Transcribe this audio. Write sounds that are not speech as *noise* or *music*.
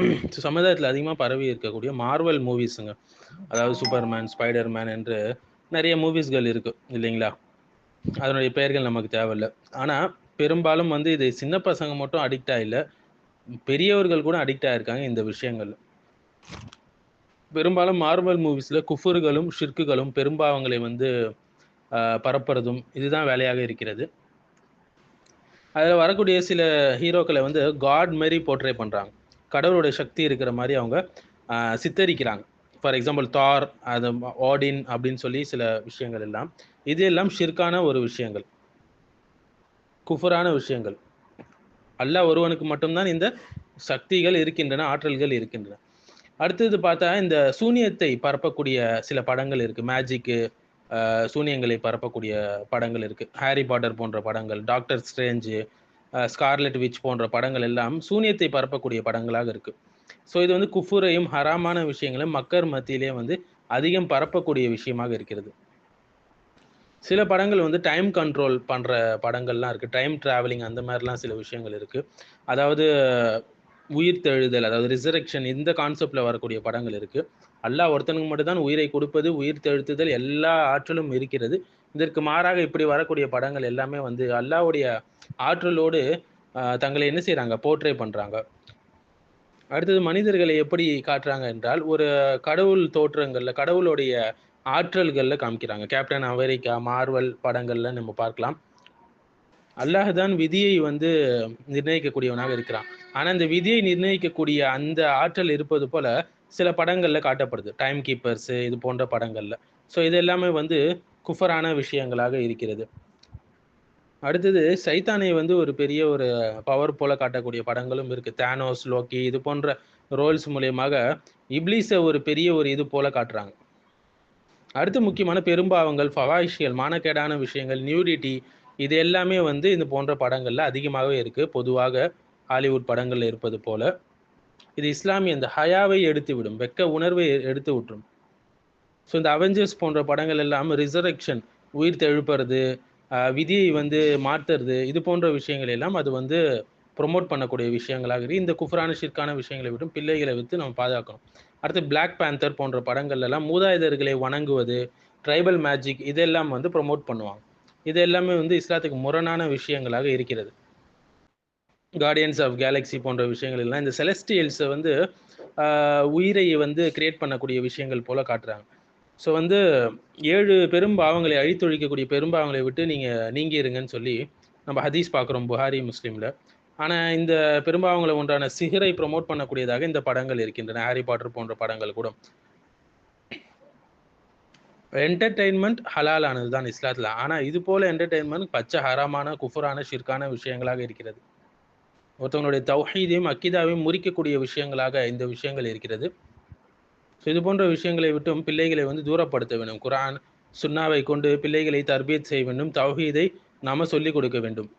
*clears throat* சமுதாயத்தில் அதிகமாக பரவி இருக்கக்கூடிய மார்வல் மூவிஸுங்க அதாவது சூப்பர்மேன் ஸ்பைடர்மேன் என்று நிறைய மூவிஸ்கள் இருக்கு இல்லைங்களா? அதனுடைய பெயர்கள் நமக்கு தேவையில்லை. ஆனால் பெரும்பாலும் வந்து இது சின்ன பசங்க மட்டும் அடிக்ட் ஆகல பெரியவர்கள் கூட அடிக்ட் ஆகிருக்காங்க இந்த விஷயங்கள் பெரும்பாலும் மார்வல் மூவிஸில் குஃபுர்களும் ஷிர்க்குகளும் பெரும்பாவங்களை வந்து பரப்புறதும் இதுதான் வேலையாக இருக்கிறது. அதில் வரக்கூடிய சில ஹீரோக்களை வந்து காட் மாரி போர்ட்ரே பண்ணுறாங்க கடவுளுடைய சக்தி இருக்கிற மாதிரி அவங்க சித்தரிக்கிறாங்க. ஃபார் எக்ஸாம்பிள் தார் அது ஆடின் அப்படின்னு சொல்லி சில விஷயங்கள் எல்லாம். இது எல்லாம் ஷிர்கான ஒரு விஷயங்கள். குஃபரான விஷயங்கள். அல்ல ஒருவனுக்கு மட்டும்தான் இந்த சக்திகள் இருக்கின்றன ஆற்றல்கள் இருக்கின்றன. அடுத்தது பார்த்தா இந்த சூனியத்தை பரப்பக்கூடிய சில படங்கள் இருக்கு. மேஜிக்கு சூனியங்களை பரப்பக்கூடிய படங்கள் இருக்கு. ஹாரி பாட்டர் போன்ற படங்கள் டாக்டர் ஸ்ட்ரேஞ்சு ஸ்கார்லெட் விச் போன்ற படங்கள் எல்லாம் சூனியத்தை பரப்பக்கூடிய படங்களாக இருக்கு. ஸோ இது வந்து குஃபுரையும் ஹராமான விஷயங்களையும் மக்கள் மத்தியிலே வந்து அதிகம் பரப்பக்கூடிய விஷயமாக இருக்கிறது. சில படங்கள் வந்து டைம் கண்ட்ரோல் பண்ற படங்கள்லாம் இருக்கு. டைம் டிராவலிங் அந்த மாதிரிலாம் சில விஷயங்கள் இருக்கு. அதாவது உயிர் தெழுதல் அதாவது ரிசரக்ஷன் இந்த கான்செப்ட்ல வரக்கூடிய படங்கள் இருக்கு. அல்லாஹ் ஒருத்தனுக்கு மட்டும்தான் உயிரை கொடுப்பது உயிர் தெழுத்துதல் எல்லா ஆற்றலும் இருக்கிறது. இதற்கு மாறாக இப்படி வரக்கூடிய படங்கள் எல்லாமே வந்து அல்லாவுடைய ஆற்றலோடு தங்களை என்ன செய்கிறாங்க போர்ட்ரே பண்றாங்க. அடுத்தது மனிதர்களை எப்படி காட்டுறாங்க என்றால் ஒரு கடவுள் தோற்றங்கள்ல கடவுளுடைய ஆற்றல்கள்ல காமிக்கிறாங்க. கேப்டன் அமெரிக்கா மார்வல் படங்கள்ல நம்ம பார்க்கலாம். அல்லாஹ் தான் விதியை வந்து நிர்ணயிக்கக்கூடியவனாக இருக்கிறான். ஆனா இந்த விதியை நிர்ணயிக்கக்கூடிய அந்த ஆற்றல் இருப்பது போல சில படங்கள்ல காட்டப்படுது. டைம் கீப்பர்ஸ் இது போன்ற படங்கள்ல. ஸோ இது எல்லாமே வந்து குஃபரான விஷயங்களாக இருக்கிறது. அடுத்தது சைத்தானை வந்து ஒரு பெரிய ஒரு பவர் போல காட்டக்கூடிய படங்களும் இருக்கு. தேனோஸ் லோக்கி இது போன்ற ரோல்ஸ் மூலியமாக இப்லீஸை ஒரு பெரிய ஒரு இது போல காட்டுறாங்க. அடுத்து முக்கியமான பெரும்பாவங்கள் ஃபவாயிஷ்கள் மானக்கேடான விஷயங்கள் நியூடிட்டி இது எல்லாமே வந்து இந்த போன்ற படங்கள்ல அதிகமாகவே இருக்கு. பொதுவாக ஹாலிவுட் படங்கள்ல இருப்பது போல. இது இஸ்லாமிய இந்த ஹயாவை எடுத்து விடும் வெக்க உணர்வை எடுத்து விட்டுரும் ஸோ இந்த அவெஞ்சர்ஸ் போன்ற படங்கள் எல்லாம் ரிசரக்ஷன் உயிர் தெழுப்புறது விதியை வந்து மாற்றுறது இது போன்ற விஷயங்கள் எல்லாம் அது வந்து ப்ரொமோட் பண்ணக்கூடிய விஷயங்களாக இருக்கு. இந்த குஃப்ரான ஷிற்கான விஷயங்களை விட்டும் பிள்ளைகளை விற்று நம்ம பாதுகாக்கணும். அடுத்து பிளாக் பேந்தர் போன்ற படங்கள்லாம் மூதாதையர்களை வணங்குவது ட்ரைபல் மேஜிக் இதெல்லாம் வந்து ப்ரொமோட் பண்ணுவாங்க. இது எல்லாமே வந்து இஸ்லாத்துக்கு முரணான விஷயங்களாக இருக்கிறது. கார்டியன்ஸ் ஆஃப் கேலக்ஸி போன்ற விஷயங்கள் எல்லாம் இந்த செலஸ்டியல்ஸை வந்து உயிரை வந்து கிரியேட் பண்ணக்கூடிய விஷயங்கள் போல காட்டுறாங்க. ஸோ வந்து ஏழு பெரும் பாவங்களை அழித்தொழிக்கக்கூடிய பெரும்பாவங்களை விட்டு நீங்கள் நீங்கி இருங்கன்னு சொல்லி நம்ம ஹதீஸ் பார்க்குறோம் புகாரி முஸ்லீமில். ஆனால் இந்த பெரும்பாவங்களை ஒன்றான சிகரை ப்ரொமோட் பண்ணக்கூடியதாக இந்த படங்கள் இருக்கின்றன. ஹாரி பாட்டர் போன்ற படங்கள் கூட. என்டர்டெயின்மெண்ட் ஹலாலானது தான் இஸ்லாத்தில். ஆனால் இது போல் என்டர்டெயின்மெண்ட் பச்சை ஹராமான குஃபரான ஷிர்கான விஷயங்களாக இருக்கிறது. ஒருத்தவங்களுடைய தௌஹீதையும் அக்கீதாவையும் முறிக்கக்கூடிய விஷயங்களாக இந்த விஷயங்கள் இருக்கிறது. ஸோ இது போன்ற விஷயங்களை விட்டும் பிள்ளைகளை வந்து தூரப்படுத்த வேண்டும். குரான் சுன்னாவை கொண்டு பிள்ளைகளை தர்பியத் செய்ய வேண்டும். தௌஹீதை நாம சொல்லிக் கொடுக்க வேண்டும்.